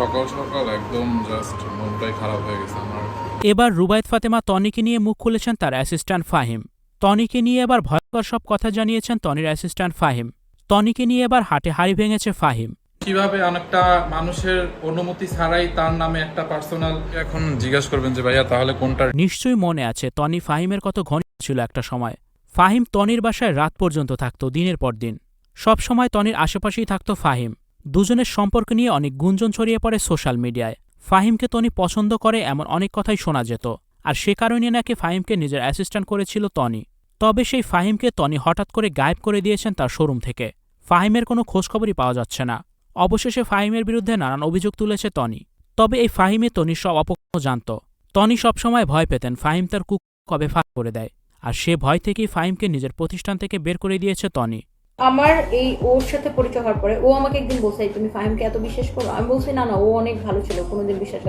সকাল সকাল একদম জাস্ট মনটাই খারাপ হয়ে গেছে আমার। এবার রুবায়ত ফাতেমা তনিকে নিয়ে মুখ খুলেছেন তার অ্যাসিস্ট্যান্ট ফাহিম। তনিকে নিয়ে এবার ভয়ঙ্কর সব কথা জানিয়েছেন তনির অ্যাসিস্ট্যান্ট ফাহিম। তনিকে নিয়ে এবার হাটে হাড়ি ভেঙেছে ফাহিম। কীভাবে অনেকটা মানুষের অনুমতি ছাড়াই তার নামে একটা পার্সোনাল এখন জিজ্ঞাসা করবেন যে ভাইয়া তাহলে কোনটা নিশ্চয়ই মনে আছে টনি ফাহিমের কত ঘনিষ্ঠ ছিল একটা সময়। ফাহিম টনির বাসায় রাত পর্যন্ত থাকত দিনের পর দিন। সব সময় টনির আশেপাশেই থাকত ফাহিম। দুজনের সম্পর্ক নিয়ে অনেক গুঞ্জন ছড়িয়ে পড়ে সোশ্যাল মিডিয়ায়। ফাহিমকে টনি পছন্দ করে এমন অনেক কথাই শোনা যেত। আর সে কারণে নাকি ফাহিমকে নিজের অ্যাসিস্ট্যান্ট করেছিল টনি। তবে সেই ফাহিমকে টনি হঠাৎ করে গায়েব করে দিয়েছেন তার শোরুম থেকে। ফাহিমের কোনো খোঁজখবরই পাওয়া যাচ্ছে না। অবশেষে ফাহিমের বিরুদ্ধে নানান অভিযোগ তুলেছে টনি। তবে এই ফাহিমে টনির সব অপকর্ম জানত। টনি সবসময় ভয় পেতেন ফাহিম তার কুক কবে ফাঁক করে দেয়। আর সে ভয় থেকেই ফাহিমকে নিজের প্রতিষ্ঠান থেকে বের করে দিয়েছে টনি। আমার এই ওর সাথে পরিচয় হওয়ার পরে, ও আমাকে একদিন বলছে তুমি ফাহিমকে এত বিশ্বাস করো? আমি বলছি, না না, ও অনেক ভালো ছিল, কোনোদিন বিশ্বাস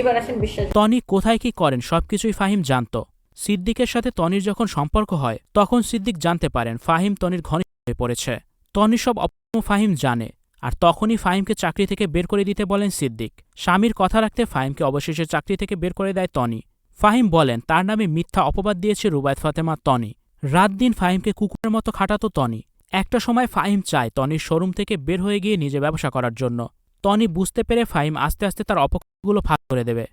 এবার আসেন বিশ্বাস। টনি কোথায় কি করেন, সবকিছুই ফাহিম জানত। সিদ্দিকের সাথে টনির যখন সম্পর্ক হয়, তখন সিদ্দিক জানতে পারেন ফাহিম টনির ঘনিষ্ঠ হয়ে পড়েছে। টনি সব অপম ফাহিম জানে, আর তখনই ফাহিমকে চাকরি থেকে বের করে দিতে বলেন সিদ্দিক। স্বামীর কথা রাখতে ফাহিমকে অবশেষে চাকরি থেকে বের করে দেয় টনি। ফাহিম বলেন, তার নামে মিথ্যা অপবাদ দিয়েছে রুবায়ত ফাতেমা টনি। রাত দিন ফাহিমকে কুকুরের মতো খাটাতো টনি। একটা সময় ফাহিম চায় টনির শোরুম থেকে বের হয়ে গিয়ে নিজে ব্যবসা করার জন্য। টনি বুঝতে পেরে ফাহিম আস্তে আস্তে তার অপকর্মগুলো ফাঁক করে দেবে।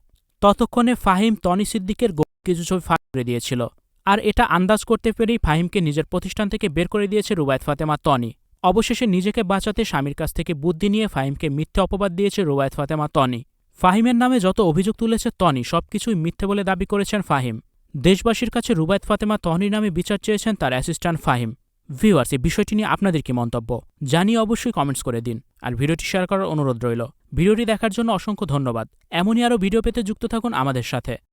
ততক্ষণে ফাহিম টনি সিদ্দিকের কিছু ছবি ফাঁক করে দিয়েছিল। আর এটা আন্দাজ করতে পেরেই ফাহিমকে নিজের প্রতিষ্ঠান থেকে বের করে দিয়েছে রুবায়ত ফাতেমা টনি। অবশেষে নিজেকে বাঁচাতে স্বামীর কাছ থেকে বুদ্ধি নিয়ে ফাহিমকে মিথ্যে অপবাদ দিয়েছে রুবায়ত ফাতেমা টনি। ফাহিমের নামে যত অভিযোগ তুলেছে টনি সবকিছুই মিথ্যে বলে দাবি করেছেন ফাহিম। দেশবাসীর কাছে রুবায়ত ফাতেমা টনির নামে বিচার চেয়েছেন তার অ্যাসিস্ট্যান্ট ফাহিম। ভিউয়ার্স এই বিষয়টি নিয়ে আপনাদের কি মন্তব্য? জানিয়ে অবশ্যই কমেন্টস করে দিন। আর ভিডিওটি শেয়ার করার অনুরোধ রইল। ভিডিওটি দেখার জন্য অসংখ্য ধন্যবাদ। এমনই আরও ভিডিও পেতে যুক্ত থাকুন আমাদের সাথে।